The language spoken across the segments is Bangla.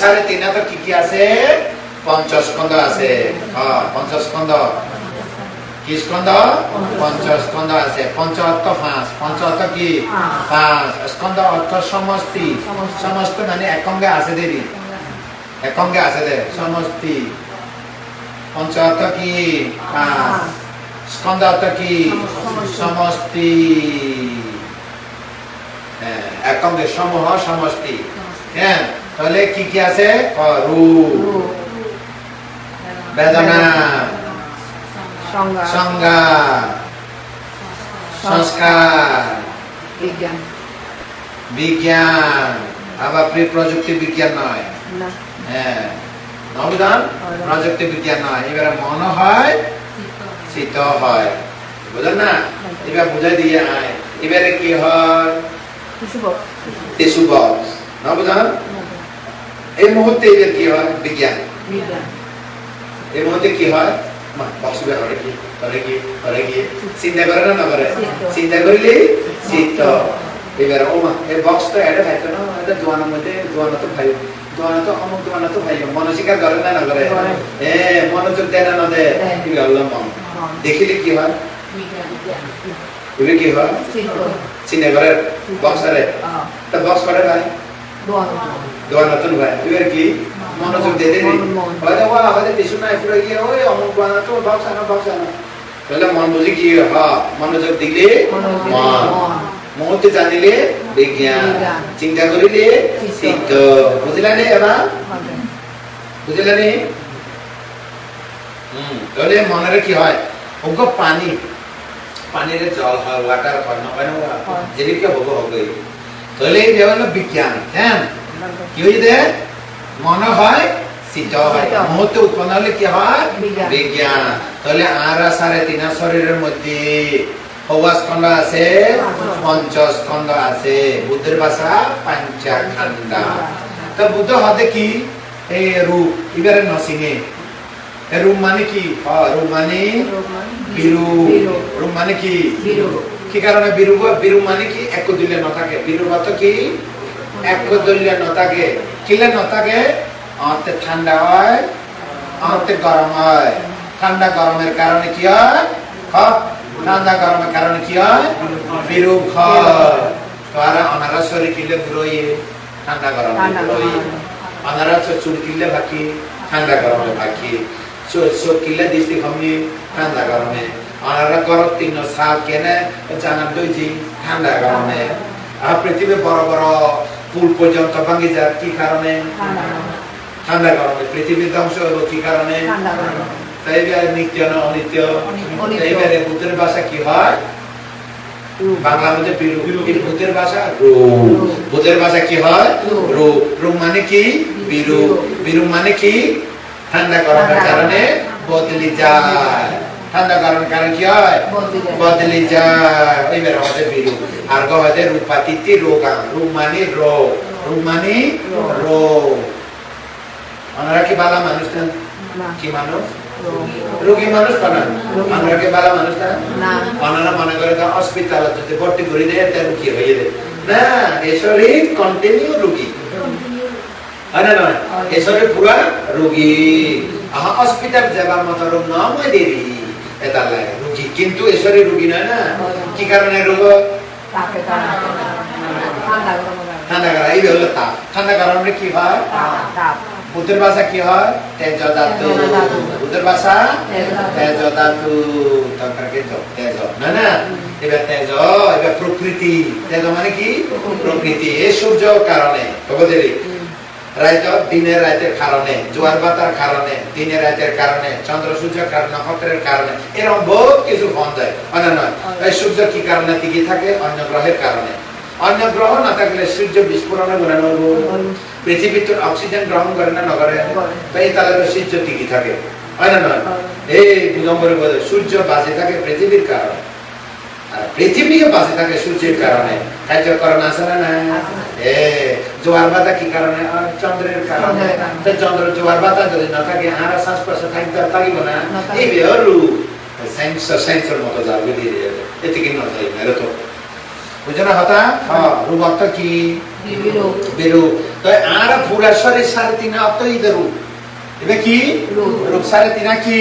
সাড়ে তিন হাতে কি কি আছে? পঞ্চস্কন্ধ আছে। হ্যাঁ পঞ্চস্কন্ধ কি পঞ্চস্কন্ধ আছে। পঞ্চ অর্থ পাঁচ। পঞ্চ অর্থ কি? পাঁচ। স্কন্ধ অর্থ সমষ্টি। সমস্ত মানে একঙ্গে আছে একঙ্গে আছে দে সমষ্টি। পঞ্চ অর্থ কি? পাঁচ। স্কন্ধ অর্থ কি? সমষ্টি। হ্যাঁ, একঙ্গে সমূহ সমষ্টি। হ্যাঁ। তাহলে কি কি আছে? রূপ বেদনা। সংজ্ঞা। সংস্কার। বিজ্ঞান। বিজ্ঞান। আবার প্রি প্রযুক্তি বিজ্ঞান নয়। হ্যাঁ। নবদান প্রযুক্তি বিজ্ঞান নয়। এবারে মন হয় শীত হয়। বুঝলেন না? এবার বুঝাই দিয়ে আয়। এবারে কি হয়? বক্স। নবদান এই মুহূর্তে এবার কি হয়? বিজ্ঞান এই মুহূর্তে কি হয়? বক্স কি? চিন্তা করে না না করে? চিন্তা। করিলে চিত্ত। এবার ও এই বক্স তো এটা থাকতো না এটা দোয়ানোর মধ্যে দোয়ানো তো ভাই দোয়ানো তো অমুক দোয়ানো তো ভাই মনস্বীকার করে না না করে। এ মনোযোগ দেয় না না দেয়। কি মন। দেখিলে কি হয়? এবার কি হয়? চিন্তা করে। বক্সারে তা বক্স করে ভাই দোয়ানো ভাই। এবার কি? মনোযোগ দিয়ে মন- মন। হয়তো গিয়ে ওই অমুক তাহলে মন বুঝি কি? হ দিলে মন। মুহূর্তে জানিলে বিজ্ঞান। চিন্তা করিলে এবার? বুঝলানি হুম তাহলে মনের কি হয়? ওগো পানি। পানির জল হয় ওয়াটার হয় না না যেদিকে হব হবে তাহলে হলো বিজ্ঞান হ্যাঁ? কি হয়ে যায় মনে হয় শীত হয়। মুহূর্তে উৎপন্ন হলে কি হয়? বিজ্ঞান। তাহলে আর সাড়ে তিন শরীরের মধ্যে হওয়াস্কন্ধ আছে? পঞ্চস্কন্ধ। আছে। বুদ্ধের ভাষা পাঞ্চাখণ্ডা। তো বুদ্ধ হতে কি? এই রূপ। এবারে নসিনে রূপ মানে কি? রূপ মানে বিরু রূপ মানে কি? কি কারণে বিরু বিরু মানে কি? এক দুলে নথাকে বিরু কি? এক দুলে নথাকে কিলে অন্তে ঠান্ডা হয় অন্তে গরম হয়। ঠান্ডা গরমের কারণে কি হয়? ঠান্ডা গরমের কারণে কি হয়? বিরূপ হয়। তো আর অনারা শরীর কিলে বুড়োইয়ে ঠান্ডা গরমে গরমে। অনারা চুল কিলে বাকি ঠান্ডা গরমে বাকি চোখ কিলে দিছি কমি ঠান্ডা গরমে। অনারা গরম তিন সাল কেনে জানার দইছি ঠান্ডা গরমে। আর পৃথিবী বড় বড় পুল পর্যন্ত ভাঙি যায় কি কারণে? ঠান্ডা গরমে। পৃথিবী ধ্বংস হলো কি কারণে? নিত্য না অনিত্য? ভূতের ভাষা কি হয়? বাংলা মধ্যে। ভূতের ভাষা রূপ। ভূতের ভাষা কি হয়? রূপ। রূপ। মানে কি? বিরূপ। বিরূপ। মানে কি? ঠান্ডা গরমের কারণে বদলি যায়। ঠান্ডা গরমের কারণে কি হয়? বদলি যায়। যায়। এইবার আমাদের বিরূপ আর গবাদের রূপাতিথি রোগা। রূপ মানে রোগ। রূপ মানে রোগ। ওনারা কি বালা মানুষ না? কি মানুষ? রোগী। মানুষ বানান কি বালা মানুষ না? ওনারা মনে করে তো হসপিটাল যদি ভর্তি করে দেয় তার কি হয়ে যাবে না এ শরীর কন্টিনিউ রুগী। হয় না নয়? এ শরীর পুরা রুগী। হসপিটাল যাবার মতো রোগ নয় দেরি। এটা লাগে রুগী কিন্তু এ শরীর রুগী নয় না কি কারণে রোগ ঠান্ডা গরম এই হলো তাপ ঠান্ডা কারণে কি হয় তাপ ভাষা কি হয় তেজ ধাতু। ভাষা তেজ ধাতু। ধাতু তেজ না না এবার তেজ এবার প্রকৃতি তেজ মানে কি প্রকৃতি এই সূর্য কারণে তবে দিনের রাতের কারণে, জোয়ার বাতার কারণে, দিনের রাতের কারণে চন্দ্র সূর্য কারণে নক্ষত্রের কারণে, এরকম বহুত কিছু যায় হয়। না নয় সূর্য কি কারণে টিকে থাকে? অন্য গ্রহের কারণে। অন্য গ্রহ না থাকলে সূর্য বিস্ফোরণে মনে নব পৃথিবী তো অক্সিজেন গ্রহণ করে না, নগরে। তাই সূর্য টিকে থাকে। এই দুই নম্বরে বলে, সূর্য বাঁচে থাকে পৃথিবীর কারণে। আর পৃথিবীও বাঁচে থাকে সূর্যের কারণে। কার্যকরণ আছে না না জোয়ার বাতা কি কারণে? আর চন্দ্রের কারণে। কারণে। চন্দ্র জোয়ার বাতা যদি না থাকে আর শ্বাস প্রশ্বাস থাকতে থাকিব না। না এই বেহরু সায়েন্স সায়েন্সের মতো যাবে দিয়ে এতে কি না যাই না তো। বুঝো না হতা রূপ অর্থ কি? বিরূপ। তো আর পুরা শরীর সাড়ে তিন অত ঈদের রূপ কি? রূপ। সাড়ে তিন কি?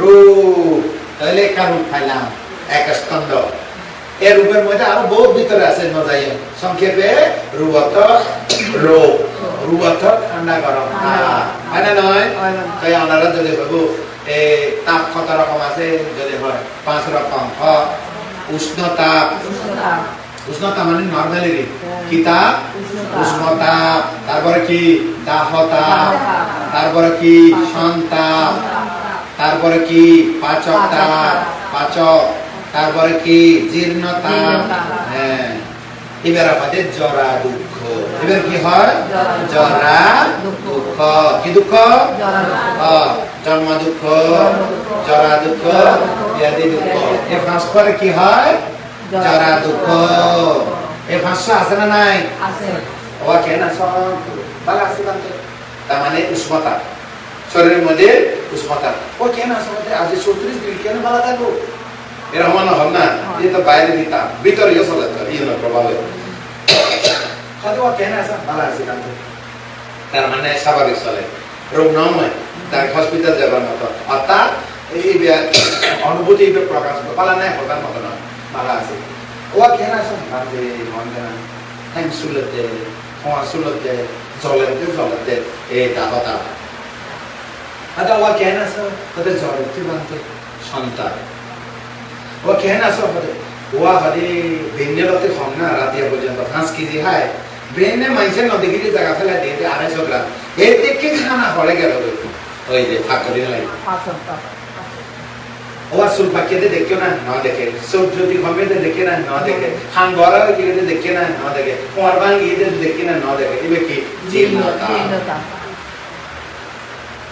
রূপ। তাহলে একা রূপ খাইলাম এক স্কন্দ এর রূপের মধ্যে আরও বহুত ভিতরে আছে সংক্ষেপে অর্থ রূপ রূপ ঠান্ডা গরম। হয়। না নয়? তাই ওনারা যদি ভাবো তাপ কত রকম আছে? যদি হয় পাঁচ রকম। হ উষ্ণতা। উষ্ণতা। মানে নর্মালি হ্যাঁ। কি তাপ? উষ্ণতা। তারপরে কি? দাহতাপ। তারপরে কি? সন্তাপ তারপরে কি? পাচক তাপ পাচক। তারপরে কি? জীর্ণতা। হ্যাঁ। এবার আমাদের জরা দুঃখ। এবার কি হয়? জরা। দুঃখ। কি দুঃখ? জন্ম দুঃখ। জরা দুঃখ। ব্যাধি দুঃখ। এ ফাঁস করে কি হয়? জরা দুঃখ। এ ফাঁস আছে না নাই? আছে। ওয়া কেন ভালো আছে তার মানে উষ্ণতা শরীরের মধ্যে উষ্ণতা ও কেন আসলে আজ চৌত্রিশ ডিগ্রি কেন ভালো থাকব? এরকম হল না এ তো বাইরে দিতাম ভিতরে ইয়ে চলে তো ইয়ে প্রভাবে। হয়তো ও কেন আসা ভালো আছে বান্ধব তার মানে স্বাভাবিক চলে। রোগ নয় তার হসপিটাল যাবার মতো। অর্থাৎ এই অনুভূতি প্রকাশ পালা নাই হতার মতো নয় ভালো আছে। ও কেন আসা ভাবে মন কেন হ্যাং সুলতে হওয়া সুলতে জলেতে জলেতে এই দাহতা আদা ও কেন আসা তাদের জলেতে বানতে সন্তান। ও কেন আসা হতে? ও হরে বেন্নেলতে হম না রাতিয়া পর্যন্ত পাঁচ কেজি হয়? বেন্নে মাইসে নদী গিরি জায়গা ফেলা দিয়ে আড়াইশো গ্রাম এর থেকে খানা হরে গেল ওই যে ফাঁকরি লাগে ও আর সুর পাখিয়ে দেখিও না ন দেখে। সুর যদি হবে দেখে না ন দেখে। হান গড়া গিয়ে দেখে না ন দেখে। কুমার বাং গিয়ে দেখে না ন দেখে। এবার কি? জীর্ণতা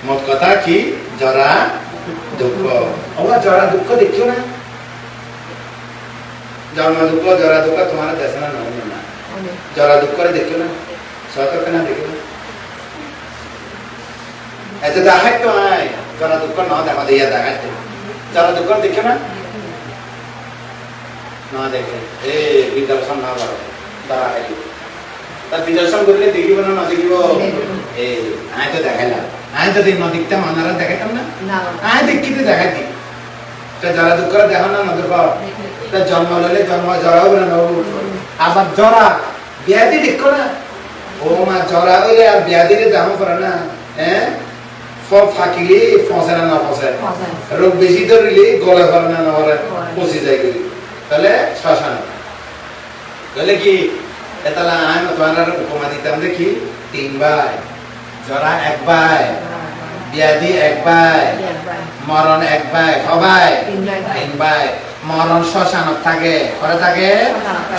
মোট কথা কি? জরা দুঃখ। ওরা জরা দুঃখ দেখিও না জন্ম দুঃখ জরা দুঃখ তোমার দেশে না না জরা দুঃখ করে না সতর্ক না দেখিও না এত দেখাই তো জরা দুঃখ ন দেখা দিয়ে দেখাইতে জরা দুঃখ দেখিও না না দেখে এ বিদর্শন না করো তারা খাইলি তা বিদর্শন করলে দেখিব না না দেখিব এ আয় তো দেখাইলাম আয় যদি ন দেখতাম আনারা দেখাইতাম না আয় দেখিতে দেখাইতি তা যারা দুঃখ করে দেখা না নজর পাও তা জন্ম ললে জন্ম জরা হবে না নবু আবার জরা ব্যাধি দেখো না। ও মা জরা হইলে আর ব্যাধিরে দাম করে না হ্যাঁ ফাঁকিলে ফসে না না ফসে। রোগ বেশি ধরিলে গলে ভরে না না ভরে পচি যায় গেলি। তাহলে শ্মশান। তাহলে কি? এতালা আয় তোমার উপমা দিতাম দেখি। তিন ভাই জরা এক ভাই ব্যাধি এক ভাই মরণ এক ভাই সবাই তিন ভাই। মরণ শ্মশানত থাকে, ঘরে থাকে?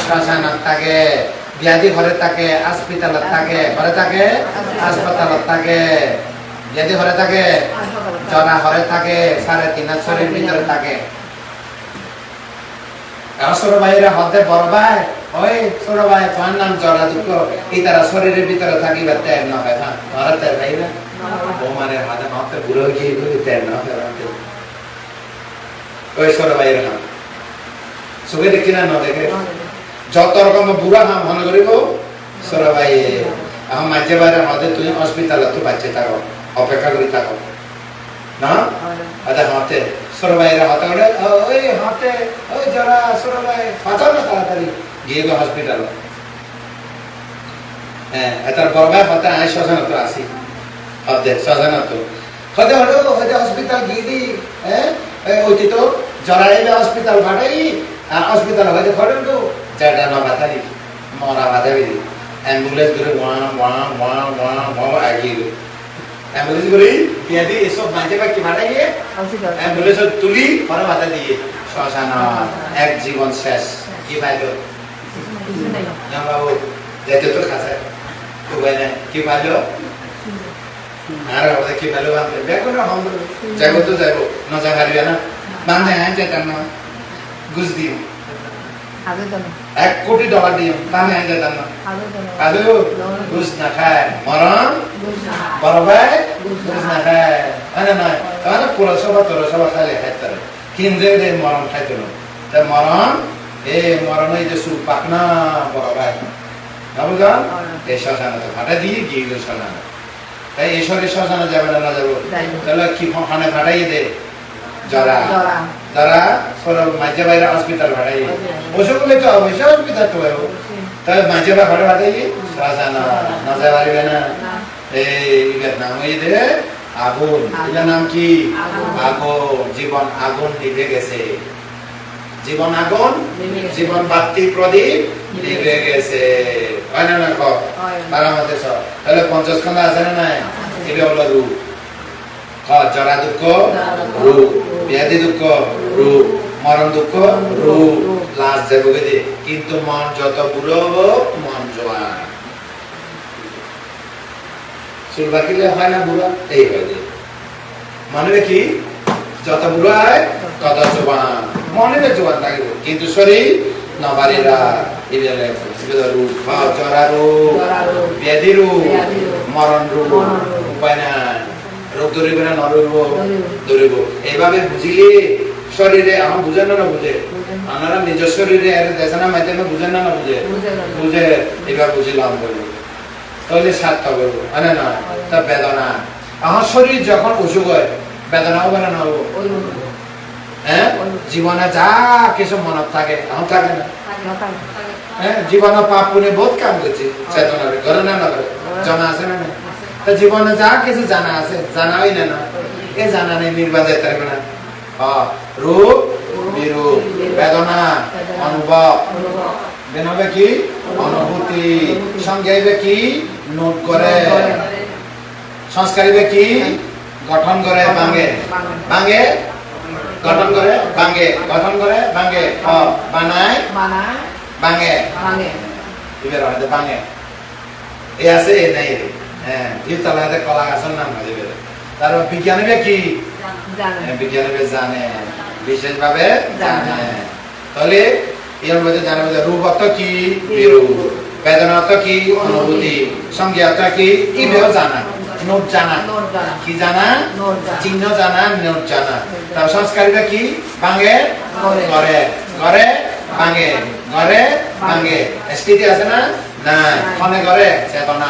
শ্মশানত থাকে। ব্যাধি ঘরে থাকে, হাসপাতালত থাকে, ঘরে থাকে? হাসপাতালত থাকে। ব্যাধি ঘরে থাকে? থাকে। ঘরে থাকে, সাড়ে তিন শরীর ভিতরে থাকে। নাম শরীরের ভিতরে থাকি বা ত্যাগ না চোখে দেখি না দেখে যত রকম বুড়া হাম মনে করিব ছোট ভাই। আমার মাঝে বাইরে আমাদের তুমি হসপিটালে তো বাচ্চা থাকো অপেক্ষা করি থাকো। না? আচ্ছা হাতে। ছোট ভাইয়েরা হাতে ওঠে। ওই হাতে ওই যারা ছোট ভাই হাতে না তাড়াতাড়ি? গিয়ে গো হসপিটাল হ্যাঁ এটার বড় ভাই হাতে আয় শ্মশান তো আসি। হতে শ্মশান তো। হলো হসপিটাল গিয়ে দি হ্যাঁ? ওই তো জরাইবে হসপিটাল ভাটাই আর হসপিটাল হয়তো খড়ে তো। চারটা ন বাতারি মরা বাতাবি অ্যাম্বুলেন্স করে ওয়া ওয়া ওয়া ওয়া ওয়া আগিয়ে গেল। অ্যাম্বুলেন্স করে পিয়াদি এসব মাঝে বা কি ভাড়া গিয়ে অ্যাম্বুলেন্স তুলি পরে বাধা দিয়ে শ্মশান এক জীবন শেষ। কি পাইল? বাবু যেতে তো খাসে নাই। কি পাইল? আর আমাদের কি পাইল? বান্ধে ব্যাগ করে হম যাইব তো যাইব। ন যা হারিবে না? বান্ধে হ্যাঁ যেতাম না। ঘুষ দিও এক কোটি ডলার দিও বান্ধে হ্যাঁ যেতাম না। আগে তো না। কাজু ঘুষ না খায় মরণ বড় ভাই ঘুষ না। খায়। মানে নয়? তাহলে পুরসভা তোরসভা খাইলে খাইতে পারে কেন্দ্রে যে মরণ খাইতে তা মরণ এ মরণ এই যে সুর পাক না বড় ভাই। না বুঝলাম? এই শ্মশানে তো ফাটা দিয়ে গিয়ে শ্মশানে। তাই ঈশ্বরে শ্মশানে যাবে না যাব। তাহলে কি ফানে ফাটাই দে? যারা জরা। সরব মাঝে বাইরে হসপিটাল ফাটাই ওসব বলে তো অবশ্যই হসপিটাল তো তাহলে মাঝে বা ফাটা ফাটাই শ্মশানে না পারবে এই নাম হয়ে দে আগুন। এটার নাম কি? আগুন। জীবন আগুন নিভে গেছে। জীবন আগুন। জীবন বাতি প্রদীপ নিভে গেছে। হয় না না কর তাহলে পঞ্চাশ খন্ড আছে না নাই? এটা হলো রূপ। জরা দুঃখ রূপ ব্যাধি দুঃখ রূপ মরণ দুঃখ রূপ লাশ যাব কিন্তু মন যত বুড়ো মন জোয়ান। চুল বাকিলে হয় না বুড়ো? এই হয় মানে কি? যত বুড়ো হয় তত জোয়ান। মনে জোয়ান থাকিব। কিন্তু শরীর নবারীরা এবেলে জরা ব্যাধি রূপ, মরণ রূপ উপায় নাই। ধরিবে না নরব ধরিব। এইভাবে বুঝিলে শরীরে আমার বুঝেন না না বুঝে। আপনারা নিজ শরীরে এর দেশনা মাধ্যমে বুঝেন না না বুঝে? বুঝে এবার বুঝিলাম বলব তাহলে সাতটা মানে না তা বেদনা। আমার শরীর যখন অসুখ হয় বেদনা হবে না না হ্যাঁ? জীবনে যা কিছু মনত থাকে এখন থাকে না। হ্যাঁ জীবনে পাপ পুনে বহুত কাম করছে চেতনা করে। না না করে? জানা আছে না না তা জীবনে যা কিছু জানা আছে জানাই না না। এ জানা নেই নির্বাচ থাকবে না। রূপ বিরূপ বেদনা অনুভব। বেনবে কি? অনুভূতি। সঙ্গে আইবে কি? নোট করে। সংস্কারিবে কি? গঠন করে ভাঙে। ভাঙে? গঠন করে ভাঙে। গঠন করে ভাঙে। বানায়। বানায়, ভাঙে। ভাঙে। এবার ভাঙে। এ আছে এ নাই হ্যাঁ এই তালাতে কলা গাছের নাম হয়ে যাবে তারপর বিজ্ঞানীরা কি? জানে। হ্যাঁ, বিজ্ঞানীরা জানে। বিশেষভাবে জানে। তাহলে এর মধ্যে জানা মধ্যে রূপ অর্থ কি? বিরূপ বেদনা অর্থ কি? অনুভূতি। সঙ্গে অর্থ কি? এইভাবে জানা। নোট জানা। কি জানা? চিহ্ন জানা নোট জানা। তার সংস্কারিতা কি? ভাঙে করে। করে করে ভাঙে করে ভাঙে স্থিতি আছে না। মনে করে? চেতনা।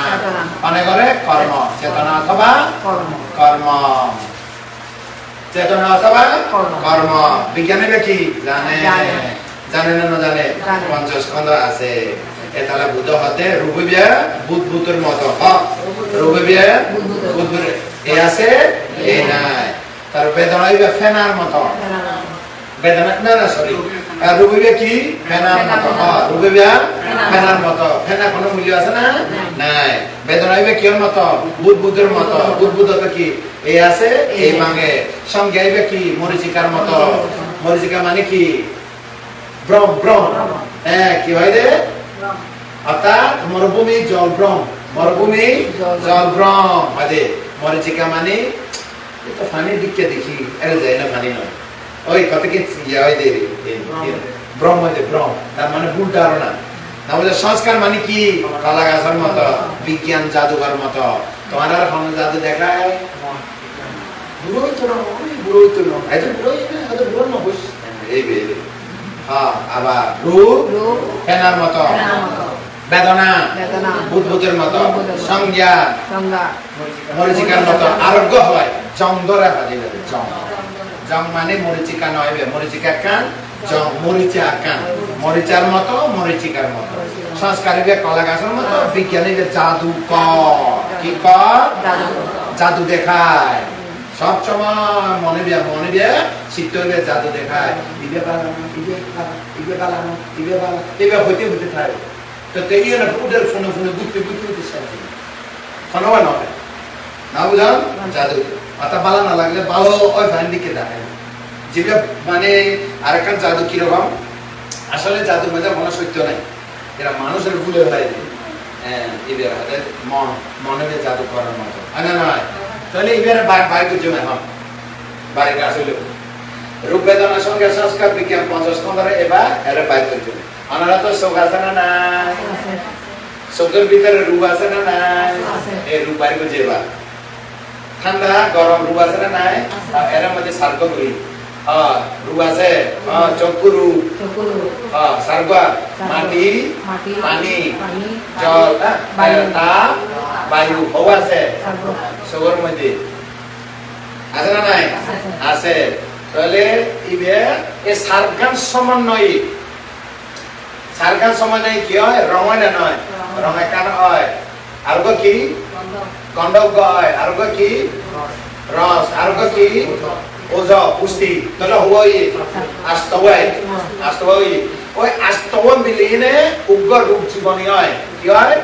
মনে করে? কর্ম। চেতনা অথবা কর্ম। চেতনা অথবা কর্ম। বিজ্ঞানীরা কি? জানে। জানে। না জানে। জানে। আছে। এ তাহলে বুধ হতে রূপবিয়া বুধ বুধের মতো। হ। বুদ্বুদের। বুধ এ আছে? এ নাই। তার বেদনা ফেনার মতো। বেদনা না না সরি রুবিবে কি? ফেনার মতো। হ্যাঁ রুবিবে ফেনার মতো। ফেনা কোনো মূল্য আছে না? নাই। মতো? মতো। বুধ বুধ হবে কি? এই আছে এই কি? মরিচিকার মতো। মরিচিকা মানে কি? হ্যাঁ কি হয় রে? অর্থাৎ মরুভূমি জল ব্রহ্ম। মরুভূমি জল হয় মরিচিকা মানে এ তো ফানি দিকে দেখি। আরে যাই না ফানি নয়। ওই কত কি দেরি ব্রহ্ম হয় ব্রহ্ম তার মানে ভুল ধারণা। বলে সংস্কার মানে কি? কলা গাছের মতো বিজ্ঞান জাদুঘর মতো। তোমার আর কোনো জাদু দেখায়? বুড়োই তো না বুড়োই তো না এই বুড়োই না এই বুড়ো না বুঝ এই বে। হ্যাঁ আবার রূপ রূপ, ফেনার মতো। বেদনা। বুদ্বুদের মতো। সংজ্ঞা। মরিচিকার মতো। আরোগ্য হয়। হাজির হবে জং মানে মরিচিকা নয় মরিচিকা কান জং মরিচা কান। মরিচার মতো মরিচিকার মতো। সংস্কারীকে কলা গাছের মতো বিজ্ঞানীকে জাদু কর। কি কর? জাদু। দেখায়। সব সময় মনে বিয়া মনে বিয়া চিত্ত হইবে জাদু দেখায়। ইবে বালানো ইবে ইবে বালানো ইবে বালা ইবে হইতে হইতে থাকে। তো তেই না উডের ফোনে ফোনে ঘুরতে ঘুরতে শান্তি ফোনবা নয়? না বুঝলাম? জাদু। অর্থাৎ ভালো না লাগলে ভালো ওই ফাইন দিকে দেখায়। যেটা মানে আরেকখান জাদু কীরকম? আসলে জাদু মধ্যে কোনো সত্য নাই। এরা মানুষের ভুলে হয় হ্যাঁ এবার হাতে মন মনে জাদু করার মতো। না নয় তাহলে এবারে বাইর করছে এখন। বাইরে আসলে রূপ বেদনার সঙ্গে সংস্কার বিজ্ঞান পঞ্চাশ নম্বরে এবার এরা বাইর করছে তো চোখ আছে না নাই? আছে। ভিতরে রূপ আছে না নাই? এই রূপ বাইর করছে এবার। ঠান্ডা গরম রূপ আছে না নাই? এর মধ্যে সার্ক করি রূপ আছে। চকুরু সার্গা মাটি। পানি। জল। বায়ু। তাপ বায়ু। হও আছে। সবর মধ্যে। আছে না নাই? আছে। তাহলে ইবে এই সারগান সমন্বয়। সারগান সমন্বয় কি হয়? রঙয় না নয় রঙয় কান হয়। আর কি গন্ধব হয় আর গো কি? রস আর কি? ওজ পুষ্টি। তাহলে হওয়াই আস্তবাই আস্তবাই ওই আস্তব মিলিয়ে উগ্র রূপ জীবনী হয়। কি হয়?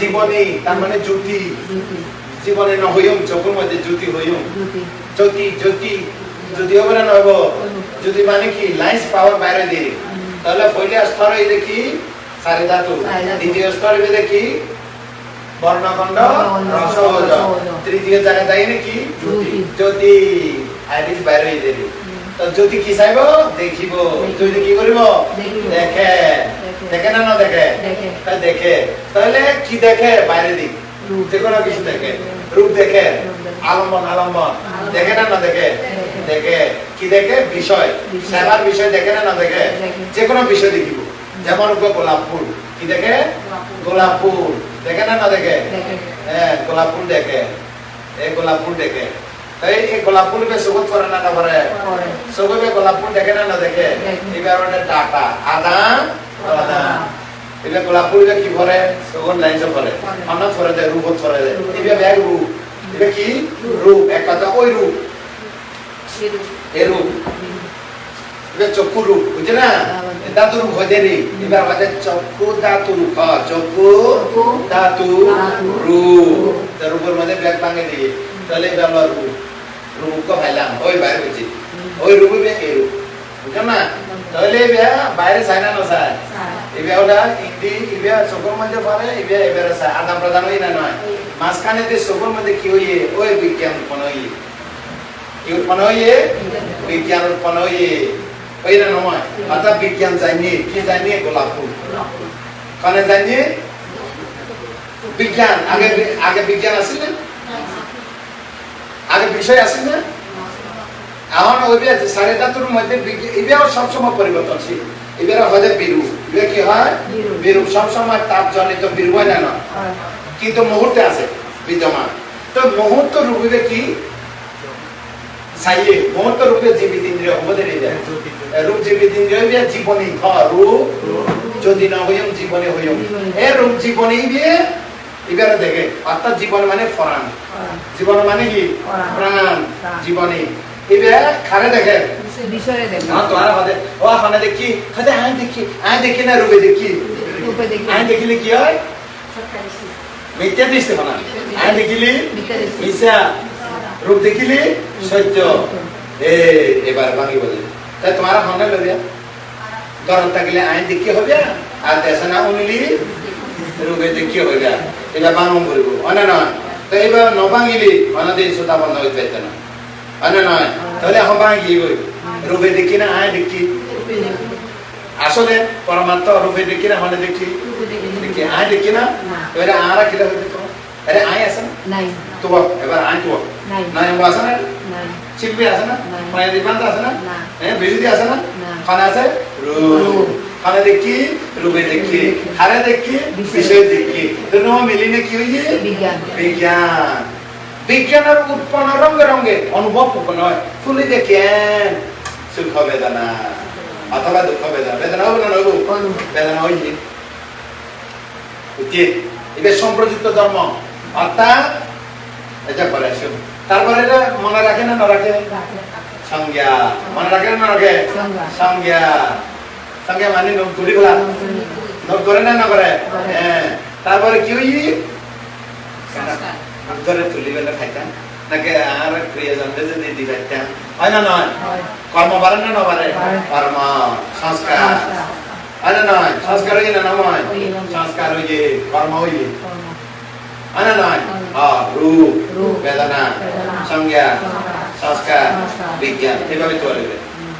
জীবনী তার মানে জ্যোতি। জ্যোতি জীবনে নহইম চকুর মধ্যে জ্যোতি হইম জ্যোতি জ্যোতি। যদি হবে নহব? যদি মানে কি? লাইন্স পাওয়ার বাইরে দিয়ে। তাহলে পहिले স্তর এই দেখি চারি ধাতু দ্বিতীয় স্তর দেখি বর্ণখণ্ড। তৃতীয় জ্যোতি। জ্যোতি আইরিস বাইরে হয়ে দেবে তো জ্যোতি কি চাইব দেখিব। জ্যোতি কি করিব দেখে দেখে। না না দেখে দেখে। তাহলে কি দেখে বাইরে দিক। যে কোনো কিছু দেখে রূপ দেখে। আলম্বন আলম্বন। দেখে না না দেখে দেখে। কি দেখে বিষয়। সেবার বিষয় দেখে না না দেখে। যে কোনো বিষয় দেখিব যেমন গোলাপ ফুল কি দেখে? গোলাপ ফুল দেখে না না দেখে? হ্যাঁ গোলাপ ফুল দেখে। এই গোলাপ ফুল দেখে। তাই এই গোলাপ ফুলকে সুগত করে না না করে করে গোলাপ ফুল দেখে না না। এবার গোলাপ ফুলকে কি করে সগন লাইন করে করে। অন্য করে দেয় রূপত করে দেয় রূপ। এবার ব্যাগ রূপ। এবার কি? রূপ। এক কথা ওই রূপ। এই রূপ। এবার চক্ষু রূপ। বুঝছে না? হয়ে দেরি এবার হচ্ছে চক্ষু রূপ হ্যাঁ, চক্ষু ধাতু ধাতু তার রূপের মধ্যে ব্যাগ ভাঙে দিয়ে তাহলে এবার আমরা রূপ রূপ কে ভাইলাম ওই বাইরে বুঝছি। ওই রূপে বে এই রূপ বুঝছ না? তাহলে এবার বাইরে চাই না না চাই? এবার ওটা হিন্দি এবার চোখের মধ্যে পারে এবার এবার চাই। আদান প্রদান হই না নয়? মাঝখানে যে চোখের মধ্যে কি হইয়ে? ওই বিজ্ঞান উৎপন্ন হইয়ে। কি উৎপন্ন হইয়ে? বিজ্ঞান উৎপন্ন হইয়ে। ওই না নয় অর্থাৎ বিজ্ঞান জানিয়ে কি জানিয়ে গোলাপ ফুল কানে জানিয়ে বিজ্ঞান আগে আগে বিজ্ঞান আছে না? আগে বিষয় আছে না? এখন ওই সাড়ে মধ্যে এবারও সবসময় পরিবর্তনশীল। এবারে বিরূপ। এবার কি হয়? বিরূপ। সবসময় তাপ জনিত বিরূপ হয় না কিন্তু মুহূর্তে আছে বিদ্যমান। তো মুহূর্ত রূপে কি? চাইয়ে মুহূর্ত রূপে জীবিত ইন্দ্রিয় আমাদের এই যায়। রূপ জীবিত ইন্দ্রিয় বিয়া জীবনী রূপ। যদি না হইম জীবনে হইম এ রূপ জীবনী বিয়ে এবারে দেখে অর্থাৎ জীবন মানে ফরান। জীবন মানে কি? প্রাণ। এবার খারে দেখে। না তোমার হাতে ও হানে দেখি। হাতে আয় দেখি। আয় দেখি না রূপে দেখি। আয় দেখিলে কি হয়? মিথ্যা দিচ্ছে না আয় দেখিলি? দৃষ্টি। মিথ্যা। রূপ দেখিলি? সত্য। এ, এবার ভাঙি বলে। তাই তোমার হনে লইয়া। গরম থাকলে আইন দেখি হবে আর দেশে না উনিলি, রূপে দেখি হবে এবার বাঙম করিব অনে নয়। তো এবার নভাঙিলি অনাদি সুতা বন্ধ হইতে পারতে না। অনে নয়। তাহলে এখন ভাঙি রূপে দেখি না আয় দেখি। আসলে পরমাত্ম রূপে দেখি না মানে দেখি। দেখি আয় দেখি না। না। এবারে আরা কিলা তো আরে আয় আছে না? নাই। তো এবার আয় তো নাই। না এমন আছে না? নাই। শিল্পী আছে না? মানে দিবান্ত আছে না? না। হ্যাঁ বিজুতি আছে না? না। খানা আছে? রূপ। খানা দেখি রূপে দেখি। হারে দেখি। বিষয়। দেখি দুনো মিলিনে কি হইছে? বিজ্ঞান। বিজ্ঞান। বিজ্ঞানের উৎপন্ন রঙে রঙে অনুভব নয় ফুলি দেখেন সুখ বেদনা অথবা দুঃখ বেদনা। বেদনা হবে না বেদনা হইছে। এটা সম্প্রযুক্ত ধর্ম। অর্থাৎ এটা করে আসুন। তারপরে এটা মনে রাখে না না রাখে সংজ্ঞা। মনে রাখে না রাখে সংজ্ঞা। সংজ্ঞা। মানে নোট বলা নোট করে না না করে। হ্যাঁ। তারপরে কি হই ধরে তুলি বেলা খাইতাম। নাকি আর প্রিয়জনকে যদি হয় না নয়। কর্ম বাড়ে না না। কর্ম। সংস্কার। হয় না নয়? সংস্কার না নয়। সংস্কার কর্ম। হয় হয়। হ্যাঁ রূপ বেদনা সংজ্ঞা সংস্কার বিজ্ঞান এভাবে চলবে হুম।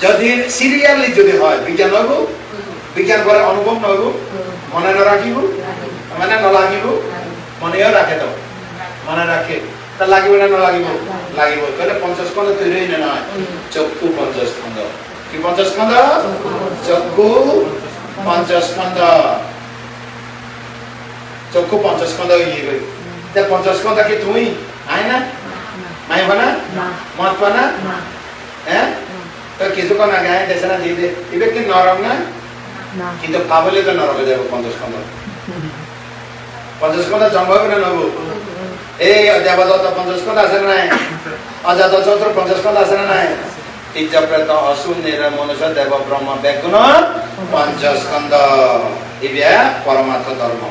যদি সিরিয়ালি যদি হয় বিজ্ঞান হইব বিজ্ঞান করে অনুভব নহব মনে না রাখিব মানে ন লাগিব মনেও রাখে তো মনে রাখে তা লাগিব না নালাগিব লাগিব তাহলে পঞ্চাশ খন্ড তৈরি হই না নয় চক্ষু পঞ্চাশ খন্ড কি পঞ্চাশ খন্ড চক্ষু পঞ্চাশ খন্ড চক্ষু খন্ড হয়ে গই তে পঞ্চাশ খন্ড কি তুমি আয় না? মাইব না? মত না? হ্যাঁ? তো কিছুক্ষণ আগে আয় দেশে না দিয়ে দে। এবার কি নরম না? কিন্তু পাবলে তো নরম যাবে পঞ্চাশ খন্ড জন্ম হবে না নবু? এই দেবদত্ত পঞ্চাশ খন্ড আছে না নাই? অজাত চন্দ্র পঞ্চাশ খন্ড আছে না নাই? ইজ্জপ্রেত অসুর নিরা মনুষ্য দেব ব্রহ্ম ব্যাগুণ পঞ্চাশ খন্ড ইবিয়া পরমার্থ ধর্ম।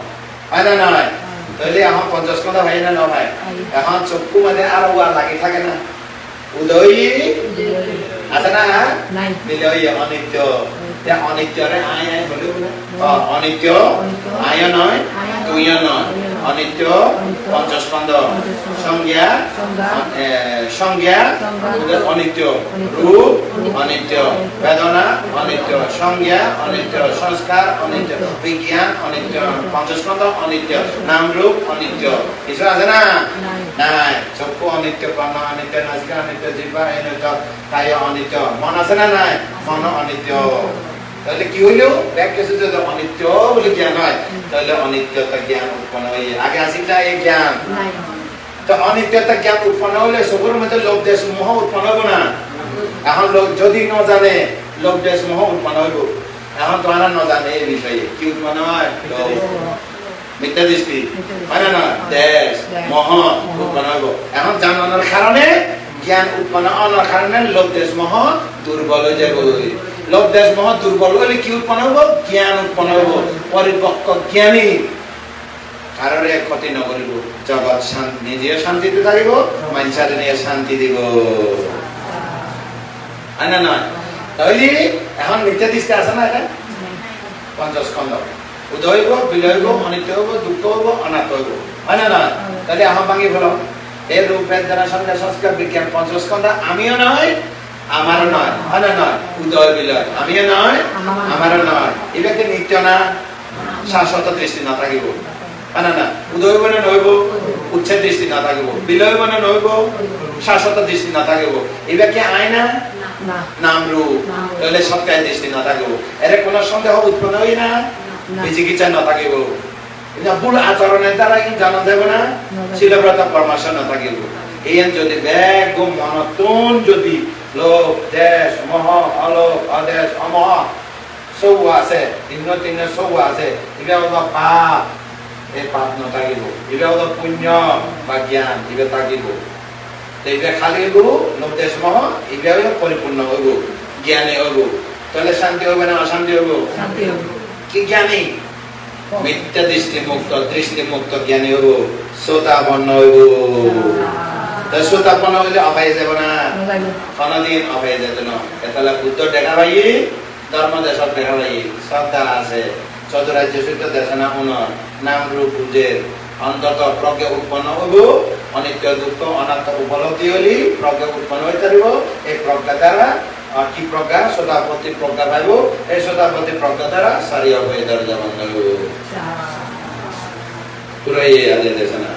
হয় না নয় তাহলে এখন পঞ্চাশ খন্ড হয় না নহয়। এখন চক্ষু মানে আর ওয়া লাগি থাকে না। উদয়। আছে না বিলয় অনিত্য। এতিয়া আয় আই আই হলেও অনিত্য। আয় নয় তুই নয় অনিত্য পঞ্চস্কন্ধ সংজ্ঞা সংজ্ঞা অনিত্য, রূপ, অনিত্য, বেদনা, অনিত্য, সংজ্ঞা, অনিত্য, সংস্কার, অনিত্য, বিজ্ঞান, অনিত্য পঞ্চস্কন্ধ অনিত্য, নাম রূপ, অনিত্য। কিছু আছে না? নাই। চক্ষু অনিত্য, কর্ণ অনিত্য নাচিকা অনিত্য, জিহ্বা, অনিত্য, কায় অনিত্য। মন আছে না নাই? মন অনিত্য। তাহলে কি হইল? কিছু যদি অনিত্য বলে জ্ঞান হয় তাহলে অনিত্যতা জ্ঞান উৎপন্ন হয়ে আগে আসিটা এই জ্ঞান। তো অনিত্যতা জ্ঞান উৎপন্ন হলে সবুর মধ্যে লোভ দেশ মোহ উৎপন্ন হব না। এখন লোক যদি ন জানে লোভ দেশ মোহ উৎপন্ন হইব। এখন তোমারা ন জানে এই বিষয়ে। কি উৎপন্ন হয়? মিথ্যা দৃষ্টি। হয় না? না দেশ মহ উৎপন্ন হইব। এখন জানানোর কারণে জ্ঞান উৎপন্ন হওয়ার কারণে লোভ দেশ মহ দুর্বল হয়ে যাব। লোভ দেশ দুর্বল হলে কি উৎপন্ন হইব? জ্ঞান উৎপন্ন হইব। পরিপক্ক জ্ঞানী। কারোরে ক্ষতি নকৰিব জগত শান্তি নিজেও শান্তিতে থাকিব মানুষারে নিয়ে শান্তি দিব। না এখন মিথ্যা দৃষ্টি আছে না এটা? খণ্ড। উদয় হইব, বিলয় হইব, অনিত্য হইব, দুঃখ হইব অনাথ হইব। হয় না নয়? তাহলে আহম ভাঙি ফেল এই রূপ বেদনা সংজ্ঞা সংস্কার বিজ্ঞান খণ্ড। আমিও নয় আমারও নয় হয় নয় উদয় বিলয়। আমিও নয় আমারও নয়। এবারে নিত্য না শাশ্বত দৃষ্টি না থাকিব। না না উদয় বনে নইব উচ্ছেদ দৃষ্টি না থাকিব। বিলয় বনে নইব শাশ্বত দৃষ্টি না থাকিব। এবার কি আয়না নাম রূপ। তাহলে সৎকায় দৃষ্টি না থাকিব। এর কোনো সন্দেহ উৎপন্ন হই না? বিচিকিৎসা না থাকিব। ভুল আচরণের দ্বারা কি জানা যাব না? শিলব্রত পরামর্শ না থাকিব এই যদি ব্যাগ মনতুন যদি লোভ দেশ মহ অলোভ অদেশ অমহ সৌ আছে তিন্ন তিন্ন সৌ আছে হলো পাপ এই পাপ নাথাকিব হলো পুণ্য বা জ্ঞান থাকিব খালি হইব লোভ দেশ মহ পরিপূর্ণ হইব জ্ঞানী হইব তাহলে শান্তি হবে না অশান্তি হইব কি জ্ঞানী মিথ্যা দৃষ্টি মুক্ত দৃষ্টি মুক্ত জ্ঞানী হইব শ্রোতাপন্ন হইব তো শ্রোতাপন্ন হইলে অপায় যাব না। নালাগে কোনদিন অপায় যেত না। এতলা বুদ্ধ দেখা পাই ধর্ম দেশত দেখা সব দ্বারা আছে। চতুরাজ্য সূত্র দেশনা উনর নাম রূপ বুঝের অন্তত প্রজ্ঞা উৎপন্ন হইব। অনিত্য দুঃখ অনাত্ম উপলব্ধি হলি প্রজ্ঞা উৎপন্ন হয়ে থাকিব এই প্রজ্ঞা দ্বারা কি প্রজ্ঞা? শ্রোতাপতি প্রজ্ঞা পাইব। এই শ্রোতাপতি প্রজ্ঞা দ্বারা সারিয়া হয়ে দরজা বন্ধ হইব। পুরো এই আজ দেশনা